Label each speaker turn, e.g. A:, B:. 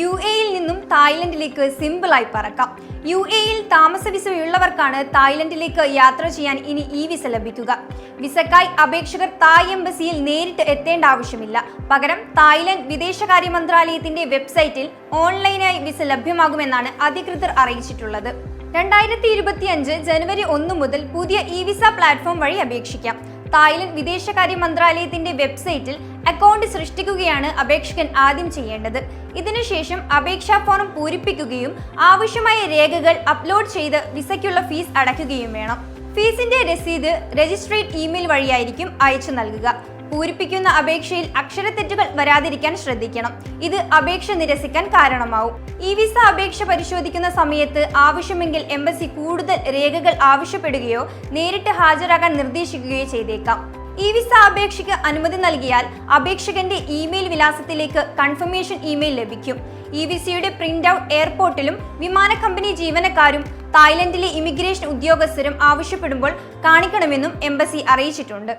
A: U എയിൽ നിന്നും തായ്ലൻഡിലേക്ക് സിമ്പിളായി പറക്കാം. യു എയിൽ താമസ വിസയുള്ളവർക്കാണ് തായ്ലൻഡിലേക്ക് യാത്ര ചെയ്യാൻ ഇനി ഈ വിസ ലഭിക്കുക. വിസക്കായി അപേക്ഷകർ തായ് എംബസിയിൽ നേരിട്ട് എത്തേണ്ട ആവശ്യമില്ല. പകരം തായ്ലൻഡ് വിദേശകാര്യ മന്ത്രാലയത്തിന്റെ വെബ്സൈറ്റിൽ ഓൺലൈനായി വിസ ലഭ്യമാകുമെന്നാണ് അധികൃതർ അറിയിച്ചിട്ടുള്ളത്. രണ്ടായിരത്തി ഇരുപത്തിയഞ്ച് ജനുവരി ഒന്ന് മുതൽ പുതിയ ഇ വിസ പ്ലാറ്റ്ഫോം വഴി അപേക്ഷിക്കാം. തായ്ലൻഡ് വിദേശകാര്യ മന്ത്രാലയത്തിന്റെ വെബ്സൈറ്റിൽ അക്കൗണ്ട് സൃഷ്ടിക്കുകയാണ് അപേക്ഷകൻ ആദ്യം ചെയ്യേണ്ടത്. ഇതിനുശേഷം അപേക്ഷാ ഫോം പൂരിപ്പിക്കുകയും ആവശ്യമായ രേഖകൾ അപ്ലോഡ് ചെയ്ത് വിസയ്ക്കുള്ള ഫീസ് അടയ്ക്കുകയും വേണം. ഫീസിന്റെ രസീത് രജിസ്ട്രേറ്റ് ഇമെയിൽ വഴിയായിരിക്കും അയച്ചു നൽകുക. പൂരിപ്പിക്കുന്ന അപേക്ഷയിൽ അക്ഷരത്തെറ്റുകൾ വരാതിരിക്കാൻ ശ്രദ്ധിക്കണം. ഇത് അപേക്ഷ നിരസിക്കാൻ കാരണമാവും. ഇ വിസ അപേക്ഷ പരിശോധിക്കുന്ന സമയത്ത് ആവശ്യമെങ്കിൽ എംബസി കൂടുതൽ രേഖകൾ ആവശ്യപ്പെടുകയോ നേരിട്ട് ഹാജരാകാൻ നിർദ്ദേശിക്കുകയോ ചെയ്തേക്കാം. ഈ വിസ അപേക്ഷയ്ക്ക് അനുമതി നൽകിയാൽ അപേക്ഷകന്റെ ഇമെയിൽ വിലാസത്തിലേക്ക് കൺഫർമേഷൻ ഇമെയിൽ ലഭിക്കും. ഇ വിസയുടെ പ്രിന്റ് ഔട്ട് എയർപോർട്ടിലും വിമാന കമ്പനി ജീവനക്കാരും തായ്ലൻഡിലെ ഇമിഗ്രേഷൻ ഉദ്യോഗസ്ഥരും ആവശ്യപ്പെടുമ്പോൾ കാണിക്കണമെന്നും എംബസി അറിയിച്ചിട്ടുണ്ട്.